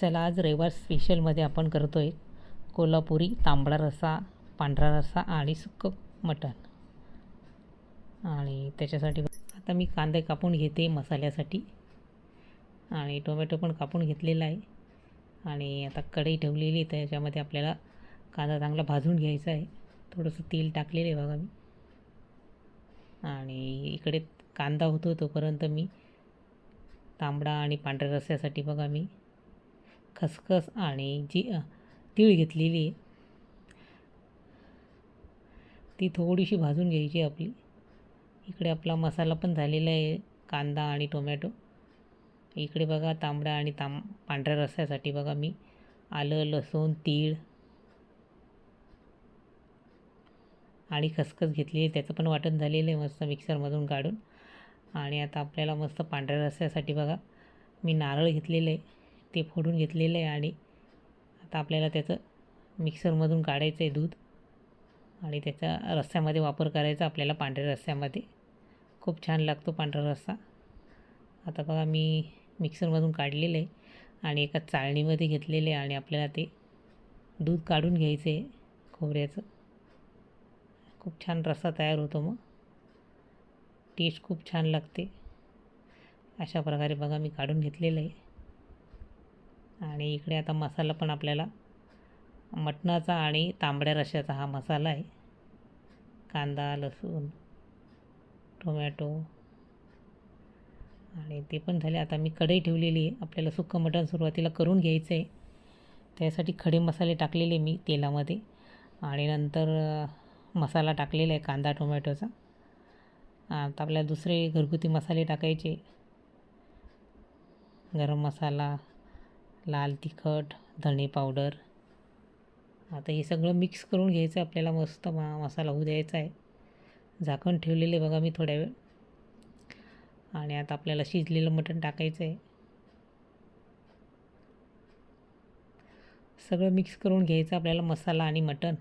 चला आज रविवार स्पेशलमध्ये आपण करतो आहे कोल्हापुरी तांबडा रस्सा पांढरा रस्सा आणि सुक्कं मटण. आणि त्याच्यासाठी आता मी कांदे कापून घेते मसाल्यासाठी. आणि टोमॅटो पण कापून घेतलेला आहे. आणि आता कढई ठेवलेली आहे त्याच्यामध्ये आपल्याला कांदा चांगला भाजून घ्यायचा आहे. थोडंसं तेल टाकलेलं आहे बघा मी. आणि इकडे कांदा होतो तोपर्यंत मी तांबडा आणि पांढऱ्या रस्स्यासाठी बघा मी खसखस आणि जी तीळ घेतलेली आहे ती थोडीशी भाजून घ्यायची आपली. इकडे आपला मसाला पण झालेला आहे कांदा आणि टोमॅटो. इकडे बघा तांबडा आणि तांब पांढऱ्या रस्स्यासाठी बघा मी. आलं लसूण तीळ आणि खसखस घेतली आहे. त्याचं पण वाटण झालेलं आहे मस्त मिक्सरमधून काढून. आणि आता आपल्याला मस्त पांढऱ्या रस्स्यासाठी बघा मी नारळ घेतलेलं आहे. ते फोडून घेतलेलं आहे आणि आता आपल्याला त्याचं मिक्सरमधून काढायचं आहे दूध आणि त्याचा रस्स्यामध्ये वापर करायचा आपल्याला पांढऱ्या रस्स्यामध्ये. खूप छान लागतो पांढरा रस्सा. आता बघा मी मिक्सरमधून काढलेलं आहे आणि एका चाळणीमध्ये घेतलेलं आहे आणि आपल्याला ते दूध काढून घ्यायचं आहे खोबऱ्याचं. खूप छान रस्सा तयार होतो मग. टेस्ट खूप छान लागते. अशा प्रकारे बघा मी काढून घेतलेलं आहे. आणि इकडे आता मसाला पण आपल्याला मटणाचा आणि तांबड्या रश्श्याचा हा मसाला आहे. कांदा लसूण टोमॅटो आणि ते पण झाले. आता मी कढई ठेवलेली आहे. आपल्याला सुक्कं मटण सुरुवातीला करून घ्यायचं आहे. त्यासाठी खडे मसाले टाकलेले मी तेलामध्ये आणि नंतर मसाला टाकलेला आहे कांदा टोमॅटोचा. आता आपल्याला दुसरे घरगुती मसाले टाकायचे. गरम मसाला लाल तिखट धणे पावडर. आता हे सगळं मिक्स करून घ्यायचं आहे आपल्याला मस्त मा मसाला होऊ द्यायचा आहे. झाकण ठेवलेले बघा मी थोड्या वेळ. आणि आता आपल्याला शिजलेलं मटण टाकायचं आहे. सगळं मिक्स करून घ्यायचं आपल्याला मसाला आणि मटण.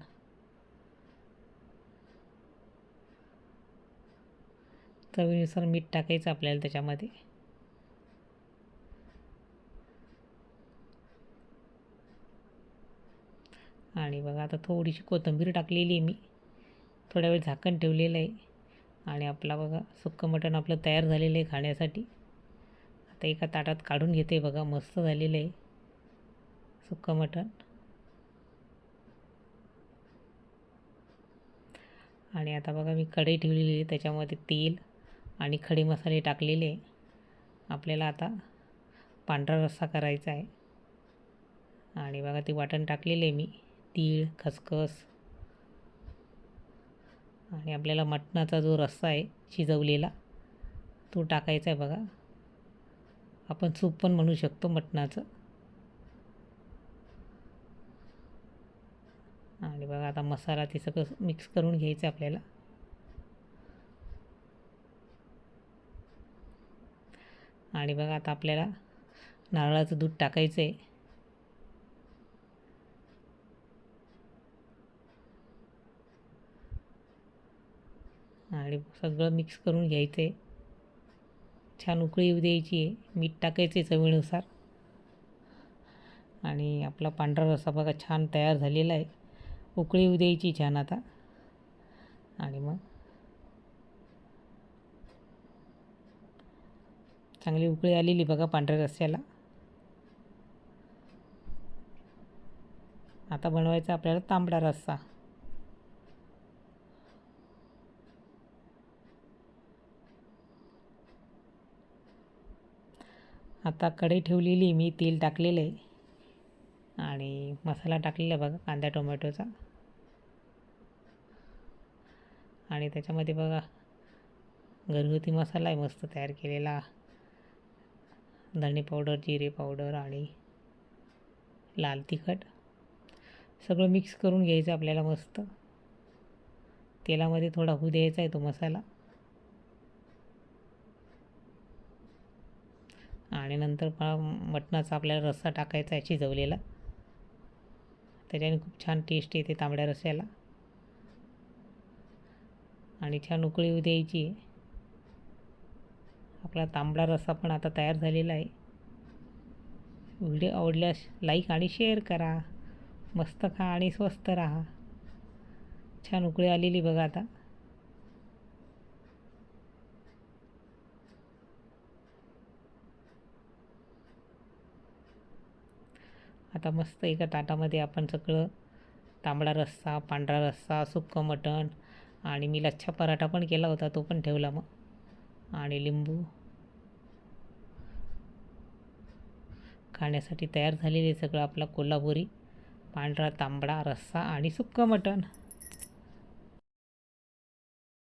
चवीनुसार मीठ टाकायचं आपल्याला त्याच्यामध्ये. आणि बघा आता थोडीशी कोथिंबीर टाकलेली आहे मी. थोड्या वेळ झाकण ठेवलेलं आहे. आणि आपला बघा सुक्कं मटण आपलं तयार झालेलं आहे खाण्यासाठी. आता एका ताटात काढून घेते बघा मस्त झालेलं आहे सुक्कं मटण. आणि आता बघा मी कढई ठेवलेली आहे त्याच्यामध्ये तेल आणि खडे मसाले टाकलेले आहे. आपल्याला आता पांढरा रस्सा करायचा आहे. आणि बघा ते वाटण टाकलेलं आहे मी. तीळ खसखस आणि आपल्याला मटणाचा जो रस्सा आहे शिजवलेला तो टाकायचा आहे बघा. आपण सूप पण म्हणू शकतो मटणाचं. आणि बघा आता मसाला ते सगळं मिक्स करून घ्यायचं आहे आपल्याला. आणि बघा आता आपल्याला नारळाचं दूध टाकायचं आहे. आणि सगळं मिक्स करून घ्यायचं आहे छान उकळी येऊ द्यायची आहे. मीठ टाकायचं आहे चवीनुसार. आणि आपला पांढरा रस्सा बघा छान तयार झालेला आहे. उकळी येऊ द्यायची छान आता. आणि मग चांगली उकळी आलेली बघा पांढऱ्या रस्स्याला आता बनवायचा आपल्याला तांबडा रस्सा. आता कढई ठेवलेली मी तेल टाकलेलं आहे. आणि मसाला टाकलेला बघा कांदा टोमॅटोचा. आणि त्याच्यामध्ये बघा घरगुती मसाला आहे मस्त तयार केलेला. धणे पावडर जिरे पावडर आणि लाल तिखट. सगळं मिक्स करून घ्यायचं आपल्याला मस्त. तेलामध्ये थोडा होऊ द्यायचा आहे तो मसाला. आणि नंतर पहा मटणाचा आपल्याला रस्सा टाकायचा आहे शिजवलेला. त्याच्याने खूप छान टेस्ट येते तांबड्या रस्स्याला आणि छान उकळी येऊ द्यायची. आहे आपला तांबडा रस्सा पण आता तयार झालेला आहे. व्हिडिओ आवडल्यास लाईक आणि शेअर करा. मस्त खा आणि स्वस्त राहा. छान उकळी आलेली बघा आता. आता मस्त एका ताटामध्ये आपण सगळं तांबडा रस्सा पांढरा रस्सा सुक्कं मटण आणि मी लच्छा पराठा पण केला होता तो पण ठेवला मग. आणि लिंबू. खाण्यासाठी तयार झालेले सगळं आपला कोल्हापुरी पांढरा तांबडा रस्सा आणि सुक्कं मटण.